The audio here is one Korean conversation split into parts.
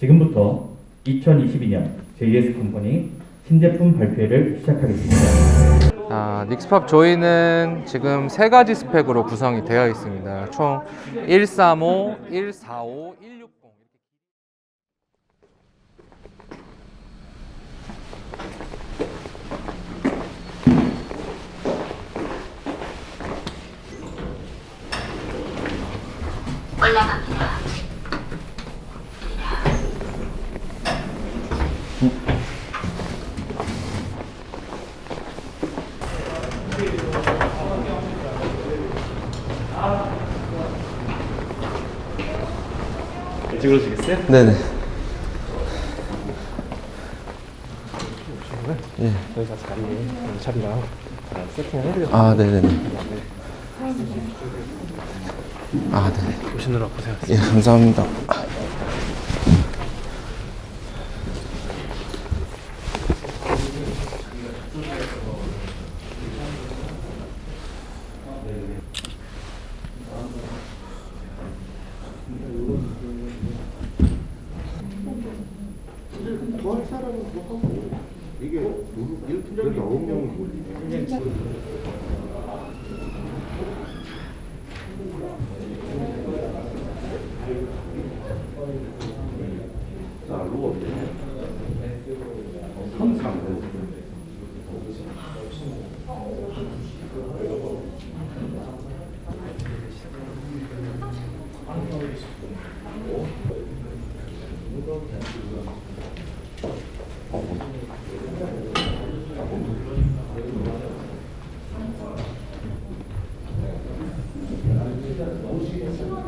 지금부터 2022년 JS 컴퍼니 신제품 발표회를 시작하겠습니다. 아, 닉스팝 조이는 지금 세 가지 스펙으로 구성이 되어 있습니다. 총 135, 145, 160. 찍어주시겠어요? 네네. 저희가 자리에 자리랑 다 세팅을 해드렸어요. 아, 네네네. 아, 네. 보시느라 고생하셨습니다. 예, 감사합니다. 더할 사람은 더 하고 이게 이렇게 이렇게 아홉 명이 몰리네. 자, 로어 항상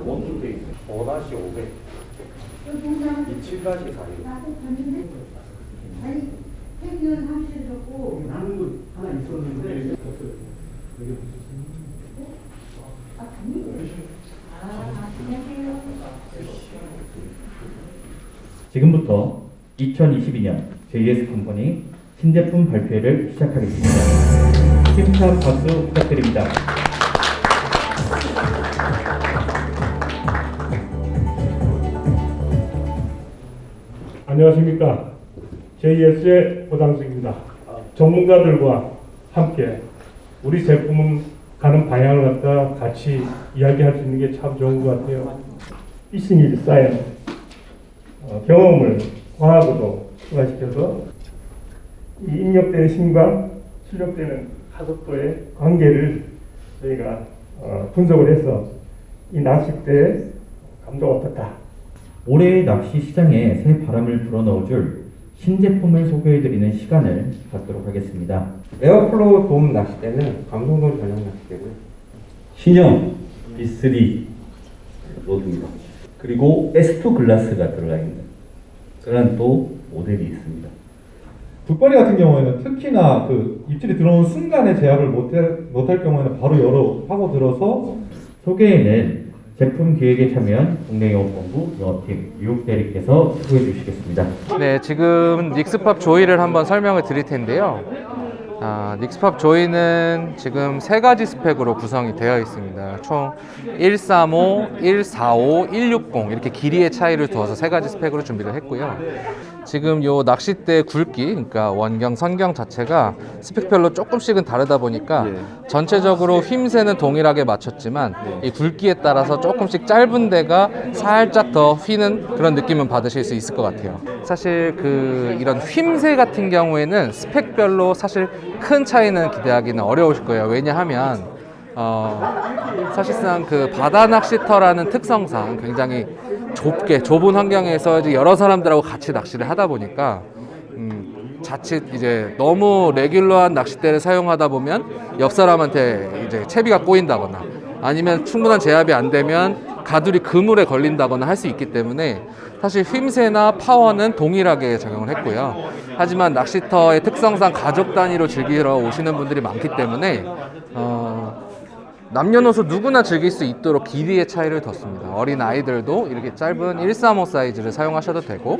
원투데이 5-500이7-4 아니 폐기는 하시려고. 나는 거 하나 있었는데 지금부터 2022년 JS 컴퍼니 신제품 발표회를 시작하겠습니다. 힘찬 박수 부탁드립니다. 안녕하십니까. JS의 고당수입니다. 전문가들과 함께 우리 제품은 가는 방향을 갖다 같이 이야기할 수 있는 게 참 좋은 것 같아요. 이승일 사이언 어, 경험을 과학으로 추가시켜서 이 입력되는 힘과 출력되는 가속도의 관계를 저희가 어, 분석을 해서 이 낚싯대의 감도가 어떻다 올해의 낚시 시장에 새 바람을 불어넣어 줄 신제품을 소개해드리는 시간을 갖도록 하겠습니다. 에어플로우 돔 낚싯대는 감성돔 전용 낚싯대고요. 신형 B3 로드입니다. 그리고 S2 글라스가 들어가 있는 그런 또 모델이 있습니다. 북발이 같은 경우에는 특히나 그 입질이 들어오는 순간에 제압을 못할, 못할 경우에는 바로 열어 파고 들어서 소개에는 제품 기획에 참여한 국내영업본부 영업팀 유욱 대리께서 수고해 주시겠습니다. 네, 지금 닉스팝 조이를 한번 설명을 드릴 텐데요. 아, 닉스팝 조이는 지금 세 가지 스펙으로 구성이 되어 있습니다. 총 135, 145, 160 이렇게 길이의 차이를 두어서 세 가지 스펙으로 준비를 했고요. 지금 요 낚싯대 굵기, 그러니까 원경, 선경 자체가 스펙별로 조금씩은 다르다 보니까 전체적으로 휘임새는 동일하게 맞췄지만 이 굵기에 따라서 조금씩 짧은 데가 살짝 더 휘는 그런 느낌은 받으실 수 있을 것 같아요. 사실 그 이런 휘임새 같은 경우에는 스펙별로 사실 큰 차이는 기대하기는 어려우실 거예요. 왜냐하면 어, 사실상 그 바다 낚시터라는 특성상 굉장히 좁게 좁은 환경에서 이제 여러 사람들하고 같이 낚시를 하다 보니까 음, 자칫 이제 너무 레귤러한 낚싯대를 사용하다 보면 옆 사람한테 이제 채비가 꼬인다거나 아니면 충분한 제압이 안 되면 가둘이 그물에 걸린다거나 할 수 있기 때문에 사실 휘임새나 파워는 동일하게 적용을 했고요. 하지만 낚시터의 특성상 가족 단위로 즐기러 오시는 분들이 많기 때문에 어, 남녀노소 누구나 즐길 수 있도록 길이의 차이를 뒀습니다. 어린 아이들도 이렇게 짧은 135 사이즈를 사용하셔도 되고,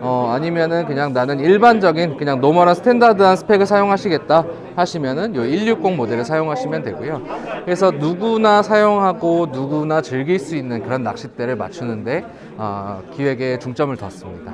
어, 아니면은 그냥 나는 일반적인 그냥 노멀한 스탠다드한 스펙을 사용하시겠다 하시면은 요 160 모델을 사용하시면 되고요. 그래서 누구나 사용하고 누구나 즐길 수 있는 그런 낚싯대를 맞추는데 어, 기획에 중점을 뒀습니다.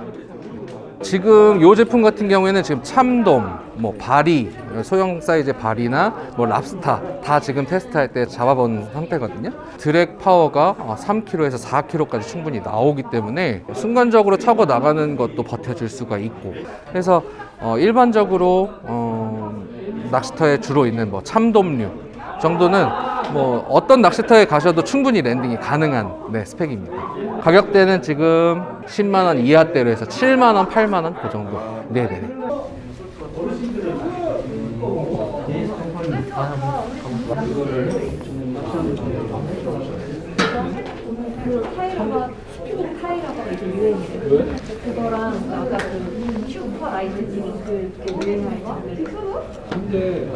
지금 이 제품 같은 경우에는 지금 참돔, 뭐 바리, 소형 사이즈의 바리나 뭐 랍스타 다 지금 테스트할 때 잡아본 상태거든요. 드랙 파워가 3kg에서 4kg까지 충분히 나오기 때문에 순간적으로 차고 나가는 것도 버텨줄 수가 있고 그래서 어, 일반적으로 어, 낚시터에 주로 있는 뭐 참돔류 정도는 뭐 어떤 낚시터에 가셔도 충분히 랜딩이 가능한 네, 스펙입니다. 가격대는 지금 10만 원 이하대로 해서 7만 원, 8만 원 그 정도. 네, 네. 그거랑 아까 그 슈퍼 라이트 지금 그 유행할 때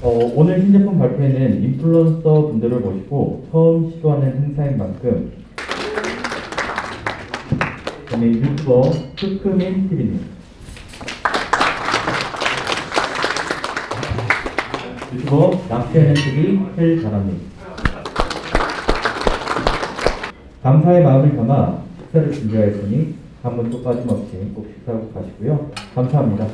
어, 오늘 신제품 발표회는 인플루언서 분들을 모시고 처음 시도하는 행사인 만큼 저는 유튜버 크크민 TV님 유튜버 낚시하는 TV 헬자람님 감사의 마음을 담아 식사를 준비하였으니 한 번도 빠짐없이 꼭 식사하고 가시고요. 감사합니다.